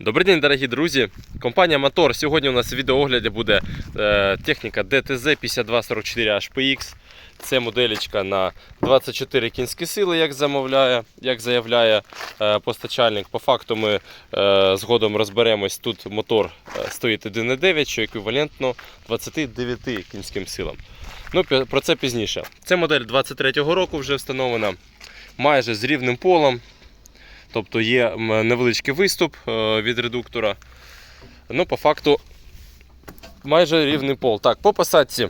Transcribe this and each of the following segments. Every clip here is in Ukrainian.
Добрий день, дорогі друзі. Компанія Мотор. Сьогодні у нас в відеоогляді буде е, техніка DTZ 5244 HPX. Це моделечка на 24 кінські сили, як замовляє, як заявляє е, постачальник. По факту ми е, згодом розберемось. Тут мотор стоїть 1,9, що еквівалентно 29 кінським силам. Ну, про це пізніше. Це модель 23-го року вже встановлена майже з рівним полом. Тобто є невеличкий виступ е, від редуктора. Ну, по факту, майже рівний пол. Так, по посадці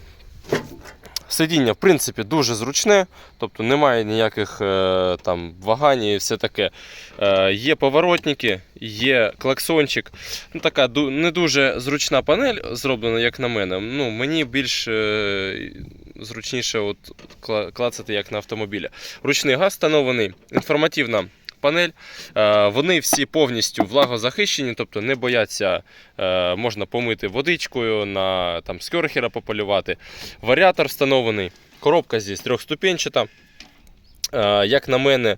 сидіння, в принципі, дуже зручне, тобто немає ніяких е, там вагань і все таке. Е, є поворотники, є клаксончик. Ну, така не дуже зручна панель зроблена, як на мене. Ну, мені більш зручніше от, кла- клацати, як на автомобілі. Ручний газ встановлений, інформативна панель. Е, Вони всі повністю влагозахищені, тобто не бояться, е, можна помити водичкою, на там, скерхера пополювати. Варіатор встановлений, коробка здесь трьохступенчата. Е, Як на мене,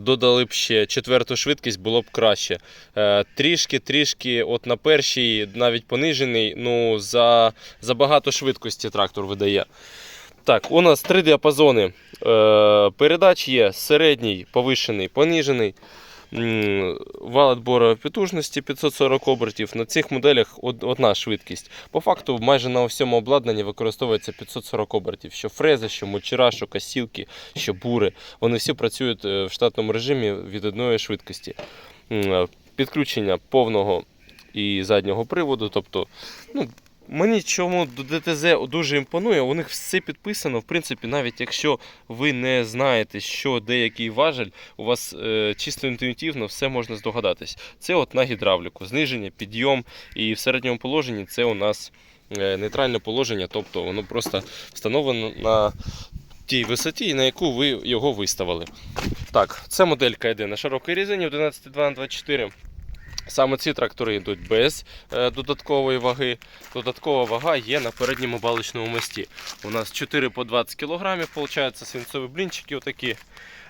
додали б ще четверту швидкість, було б краще. Е, Трішки, трішки, от на першій, навіть понижений, ну за, за багато швидкості трактор видає. Так, у нас три діапазони е, передач є: середній, повишений, понижений. М, Вал відбору потужності 540 обертів. На цих моделях одна швидкість. По факту, майже на всьому обладнанні використовується 540 обертів. Що фрези, що мочера, що косілки, що бури. Вони всі працюють е, в штатному режимі від одної швидкості. Е, Підключення повного і заднього приводу. Тобто, ну, Мені чому до ДТЗ дуже імпонує, у них все підписано. В принципі, навіть якщо ви не знаєте, що деякий важель, у вас е, чисто інтуїтивно все можна здогадатись. Це от на гідравліку, зниження, підйом, і в середньому положенні це у нас е, нейтральне положення, тобто воно просто встановлено на тій висоті, на яку ви його виставили. Так, це моделька йде на широкій різині 11,2 на 24. Саме ці трактори йдуть без е, додаткової ваги. Додаткова вага є на передньому баличному мості. У нас 4 по 20 кг, свинцові блінчики отакі.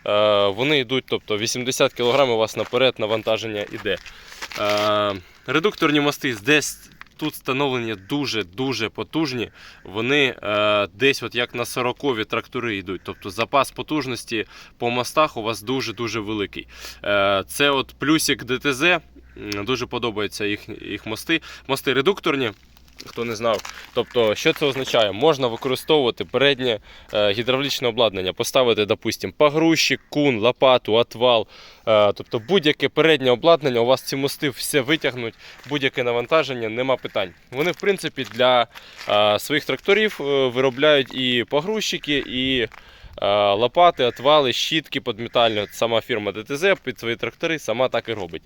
Е, вони йдуть, тобто 80 кг у вас наперед навантаження йде. Е, редукторні мости десь тут встановлені дуже-дуже потужні. Вони десь от як на 40 трактори йдуть. Тобто запас потужності по мостах у вас дуже-дуже великий. Це от плюсик ДТЗ. Дуже подобаються їх, їх мости. Мости редукторні. Хто не знав, тобто, що це означає? Можна використовувати переднє е, гідравлічне обладнання, поставити, допустимо, погрузчик, кун, лопату, отвал. Е, тобто будь-яке переднє обладнання, у вас ці мости все витягнуть, будь-яке навантаження, нема питань. Вони, в принципі, для е, своїх тракторів виробляють і погрузчики, і лопати, отвали, щітки підметальні. Сама фірма ДТЗ під свої трактори сама так і робить.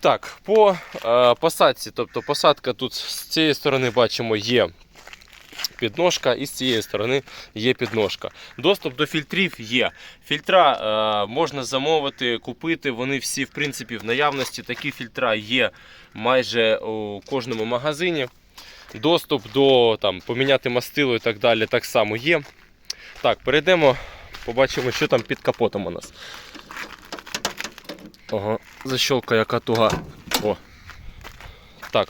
Так, по е, посадці, тобто посадка тут з цієї сторони бачимо є підножка, і з цієї сторони є підножка. Доступ до фільтрів є. Фільтра е, можна замовити, купити. Вони всі в принципі в наявності. Такі фільтра є майже у кожному магазині. Доступ до там, поміняти мастило і так далі так само є. Так, перейдемо, побачимо, що там під капотом у нас. Ага, защолка яка туга. О. Так.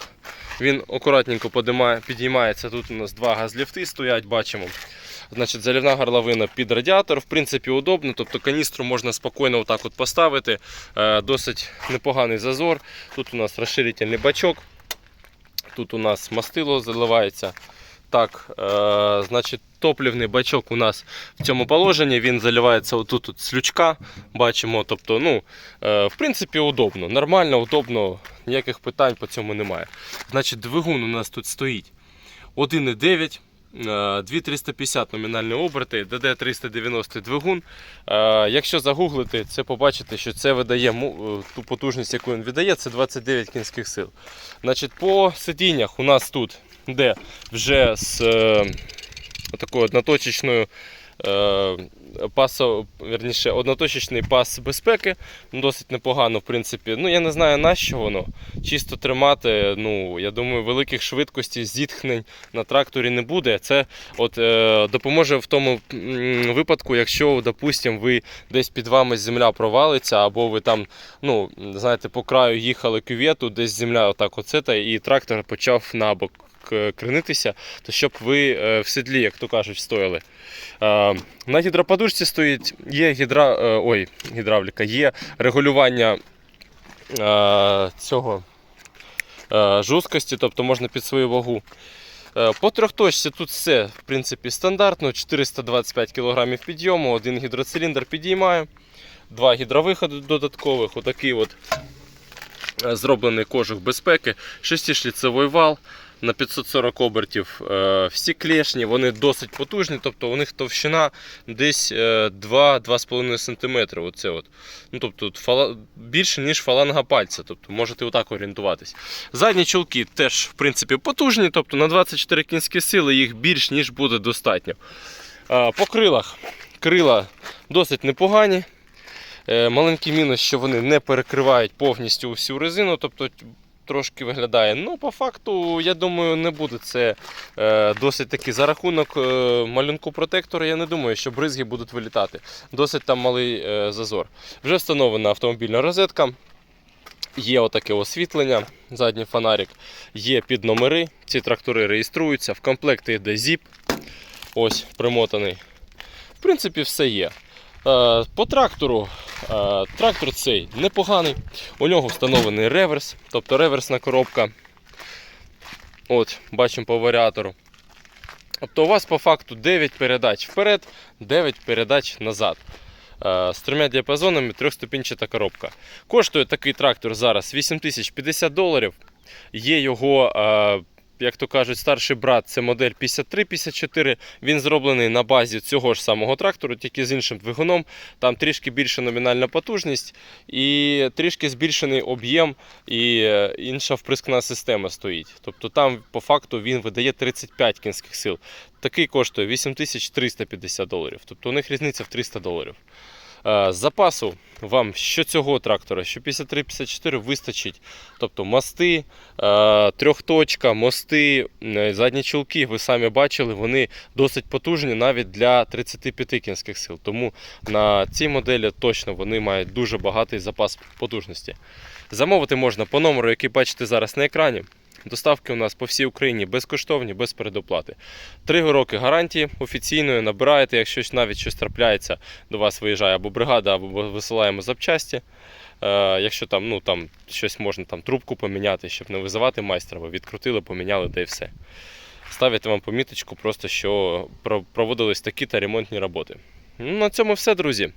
Він акуратненько подимає, підіймається. Тут у нас два газліфти стоять, бачимо. Значить, залівна горловина під радіатор, в принципі, удобно. Тобто каністру можна спокійно отак от поставити. Е, досить непоганий зазор. Тут у нас розширительний бачок. Тут у нас мастило заливається. Так, е, значить, топлівний бачок у нас в цьому положенні. Він заливається отут от з лючка. Бачимо. Тобто, ну, е, в принципі, удобно. Нормально, удобно, ніяких питань по цьому немає. Значить, двигун у нас тут стоїть 1,9. е, 2350 номінальні оберти, ДД390 двигун. Е, Якщо загуглити, це побачите, що це видає е, ту потужність, яку він віддає, це 29 кінських сил. Значить, по сидіннях у нас тут де вже з е, такою одноточечною е, пасо, верніше, одноточечний пас безпеки. Ну, Досить непогано, в принципі. Ну, я не знаю на що воно. Чисто тримати, ну, я думаю, великих швидкостей, зітхнень на тракторі не буде. Це от, е, допоможе в тому випадку, якщо, допустимо, ви десь під вами земля провалиться, або ви там, ну, знаєте, по краю їхали кювету, десь земля отак оцета, і трактор почав набок кренитися, то щоб ви е, в седлі, як то кажуть, стояли. Е, На гідроподушці стоїть, є гідра, е, ой, гідравліка, є регулювання е, цього е, жорсткості, тобто можна під свою вагу. Е, По трьохточці тут все в принципі стандартно. 425 кг підйому, один гідроциліндр підіймає, два гідровиходи додаткових. Отакий от е, зроблений кожух безпеки, шестишліцевий вал на 540 обертів. Е, Всі клешні, вони досить потужні, тобто у них товщина десь е, 2-2,5 см. Оце от. Ну, тобто фала... більше, ніж фаланга пальця. Тобто можете отак орієнтуватись. Задні чулки теж в принципі потужні, тобто на 24 кінські сили їх більш ніж буде достатньо. Е, По крилах. Крила досить непогані. Е, Маленький мінус, що вони не перекривають повністю всю резину, тобто трошки виглядає. Ну, по факту, я думаю, не буде це е, досить таки за рахунок е, малюнку протектора. Я не думаю, що бризги будуть вилітати. Досить там малий е, зазор. Вже встановлена автомобільна розетка. Є отаке освітлення, задній фонарик, є під номери. Ці трактори реєструються. В комплекті йде ZIP. Ось примотаний. В принципі, все є. Е, По трактору. е, Трактор цей непоганий. У нього встановлений реверс, тобто реверсна коробка. От, бачимо по варіатору. Тобто у вас по факту 9 передач вперед, 9 передач назад. Е, З трьома діапазонами трьохступінчата коробка. Коштує такий трактор зараз 8050 доларів. Є його, як то кажуть, старший брат, це модель 5354. Він зроблений на базі цього ж самого трактору, тільки з іншим двигуном. Там трішки більша номінальна потужність і трішки збільшений об'єм і е, інша вприскна система стоїть. Тобто там по факту він видає 35 кінських сил. Такий коштує 8350 доларів. Тобто у них різниця в 300 доларів. Е, запасу вам що цього трактора, що 53-54 вистачить. Тобто мости, е, трьохточка, мости, е, задні чулки, ви самі бачили, вони досить потужні навіть для 35 кінських сил. Тому на цій моделі точно вони мають дуже багатий запас потужності. Замовити можна по номеру, який бачите зараз на екрані. Доставки у нас по всій Україні безкоштовні, без передоплати. Три роки гарантії офіційної набираєте, якщо навіть щось трапляється, до вас виїжджає або бригада, або висилаємо запчасті. Е, якщо там, ну, там щось можна там, трубку поміняти, щоб не визивати майстра, ви відкрутили, поміняли, де і все. Ставити вам поміточку, просто що проводились такі та ремонтні роботи. Ну, на цьому все, друзі.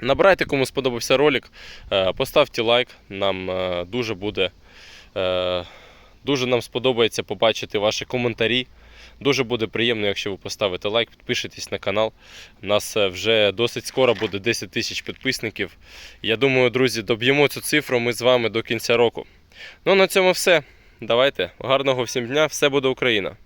Набирайте, кому сподобався ролик, е, поставте лайк, нам е, дуже буде. Дуже нам сподобається побачити ваші коментарі. Дуже буде приємно, якщо ви поставите лайк, підпишетесь на канал. У нас е, вже досить скоро буде 10 тисяч підписників. Я думаю, друзі, доб'ємо цю цифру ми з вами до кінця року. Ну, на цьому все. Давайте. Гарного всім дня, все буде Україна!